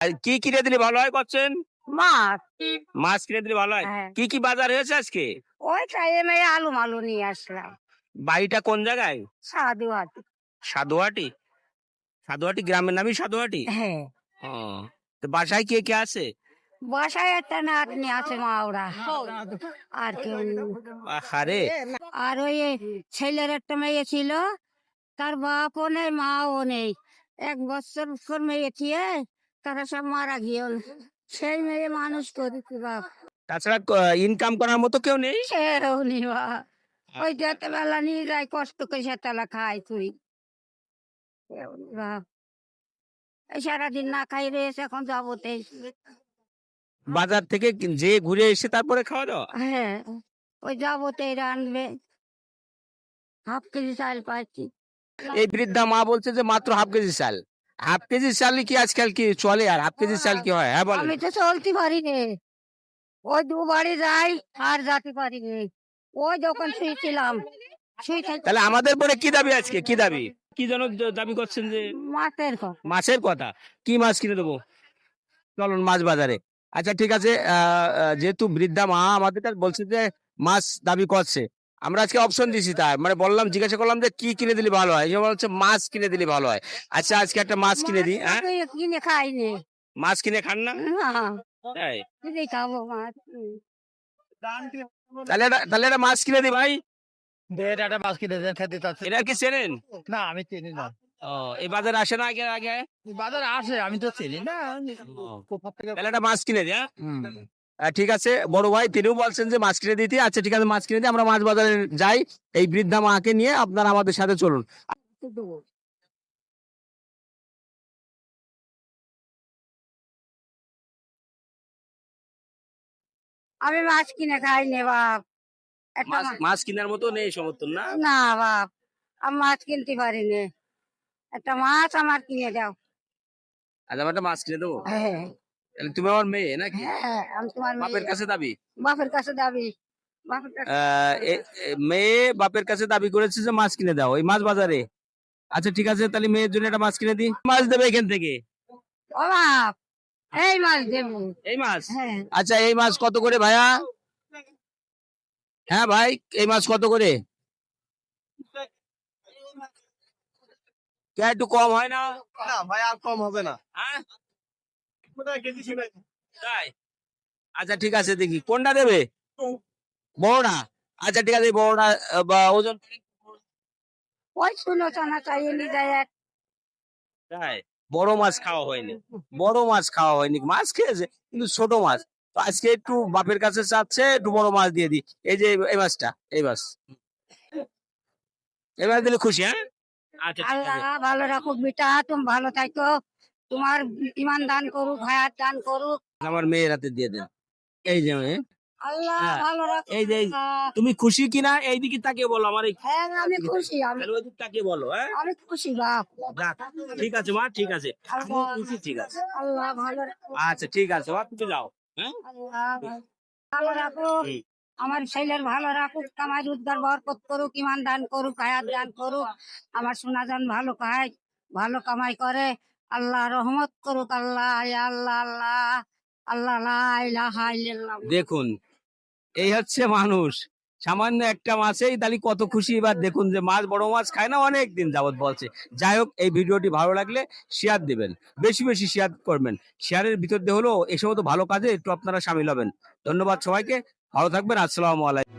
আর কি কিনে দিলে ভালো হয় করছেন? মাছ। মাছ কিনে দিলে ভালো হয়? হ্যাঁ। কি কি বাজার হয়েছে আজকে? ওই টাইমে আলু মালু নিয়ে আসলাম। বাড়িটা কোন জায়গায়? সাধু হাতি সাধুয়াটি সাধুয়াটি গ্রামের নামই সাধুয়াটি হ্যাঁ। তো বাসায় কে কে আছে? বাসায় একটা নাতনি আছে মা ওরা। আর কেউ আরে আর ওই ছেলের একটা মেয়ে ছিল। তার বাপও নেই মাও নেই। এক বছর বছর মেয়ে ছিল তারা সব মারা গিয়েল সেই মেয়ে মানুষ করেছি বাপ। তাছাড়া ইনকাম করার মতো কেউ নেই? সেও নি বাপ। ওই যেতে বেলা নিয়ে যায় কষ্ট করে সেতলা খাই তুই। বাপ। এই সারাদিন না খাই রয়েছে এখন যাব বাজার থেকে যে ঘুরে এসে তারপরে খাওয়া দাওয়া? হ্যাঁ ওই যাব তো আনবে। হাফ কেজি চাল পাচ্ছি এই বৃদ্ধা মা বলছে যে মাত্র হাফ কেজি চাল। হাফ কেজি চাল কি আজকাল কি চলে আর হাফ কেজি চাল কি হয়? হ্যাঁ বলেন। আমি তো চলতে পারি নে। ওই দু বাড়ি যাই আর যেতে পারি নে। ওই যখন শুয়েছিলাম শুয়ে তাহলে আমাদের পরে কি দাবি আজকে? কি দাবি? কি যেন দাবি করছেন যে মাছের কম মাছের কথা? কি মাছ কিনে দেবো? চলুন মাছ বাজারে। আচ্ছা ঠিক আছে যেহেতু বৃদ্ধা মা আমাদের বলছে যে মাছ দাবি করছে আমরা আজকে অপশন দিছি তার মানে বললাম জিজ্ঞাসা করলাম যে কি কিনে দিলে ভালো হয়? যেমন হচ্ছে মাছ কিনে দিলে ভালো হয়। আচ্ছা আজকে একটা মাছ কিনে দিই হ্যাঁ? মাছ কিনে খাই নে মাছ কিনে খান না? না। তাই? খাব মাছ তাহলে একটা- তাহলে একটা মাছ কিনে দি ভাই। একটা মাছ কিনে দেন খেতে এটা কি চেনেন? না আমি চিনি না। ও এই বাজারে আসে না আগে আগে? বাজারে আসে আমি তো চিনি না। কোথা থেকে তাহলে একটা মাছ কিনে ঠিক আছে। বড় ভাই তিনিও বলছেন যে মাছ কিনে দিতে। আচ্ছা ঠিক আছে মাছ কিনে দিয়ে আমরা মাছ বাজারে যাই। এই বৃদ্ধা মাকে নিয়ে আপনারা আমাদের সাথে চলুন। আমি মাছ কিনে খাই নে বাপ। একটা মাছ কেনার মতো নেই সমর্থন না? না বাপ। আমি মাছ কিনতে পারি নে একটা মাছ আমার কিনে দাও। আজ আমার একটা মাছ কিনে দেবো? হ্যাঁ। তুমি আমার মেয়ে নাকি? হ্যাঁ আমি তোমার মেয়ে। বাপের কাছে দাবি? বাপের কাছে দাবি। মেয়ে বাপের কাছে দাবি করেছে যে মাছ কিনে দাও এই মাছ বাজারে। আচ্ছা ঠিক আছে তাহলে মেয়ের জন্য একটা মাছ কিনে দিই। মাছ দেবে এখান থেকে? এই মাছ দেবো। এই মাছ? হ্যাঁ। আচ্ছা এই মাছ কত করে ভাইয়া? হ্যাঁ ভাই এই মাছ কত করে? কে একটু কম হয় না? না ভাই আর কম হবে না। হ্যাঁ? তাই আচ্ছা ঠিক আছে দেখি। কোনটা দেবে? বড়টা? আচ্ছা ঠিক আছে আহ, বা ওজন ওই যায় তাই? বড় মাছ খাওয়া হয়নি। বড় মাছ খাওয়া হয়নি। মাছ খেয়েছে কিন্তু ছোট মাছ। তো আজকে একটু বাপের কাছে চাচ্ছে একটু বড় মাছ দিয়ে দিই। এই যে এই মাছটা এই মাছ। এই মাছ দিলে খুশি হ্যাঁ? আচ্ছা ঠিক আছে। আল্লাহ ভালো রাখুক বেটা তুমি ভালো থাকো। তোমার ইমান দান করুক হায়াত দান করুক। আমার মেয়ের হাতে দিয়ে দেন। এই যে আল্লাহ হ্যাঁ, ভালো রাখুক এই যে তুমি খুশি কিনা এইদিকে তাকিয়ে বলো আমার হ্যাঁ আমি খুশি আমি ওইদিকে তাকিয়ে বলো হ্যাঁ? আমি খুশি বাপ ঠিক আছে মা ঠিক আছে। খুশি ঠিক আছে। আল্লাহ ভালো আচ্ছা ঠিক আছে মা তুমি যাও হ্যাঁ? ভালো রাখুক আমার ছেলের ভালো রাখুক কামাই উদ্ধার বরকত করুক ইমান দান করুক হায়াত দান করুক। আমার সোনা দান ভালো খায় ভালো কামাই করে। আল্লাহ রহমত করুক, আল্লাহ আল্লাহ আল্লাহ আল্লাহ দেখুন, এই হচ্ছে মানুষ। সামান্য একটা মাছেই তাহলে কত খুশি। এবার দেখুন যে মাছ, বড় মাছ খায় না, অনেক দিন যাবত বলছে। যাই হোক, এই ভিডিওটি ভালো লাগলে শেয়ার দিবেন। বেশি বেশি শেয়ার করবেন। শেয়ারের ভিতর দিয়ে হলো এই তো ভালো কাজে একটু আপনারা সামিল হবেন। ধন্যবাদ সবাইকে। ভালো থাকবেন। আসসালামু আলাইকুম।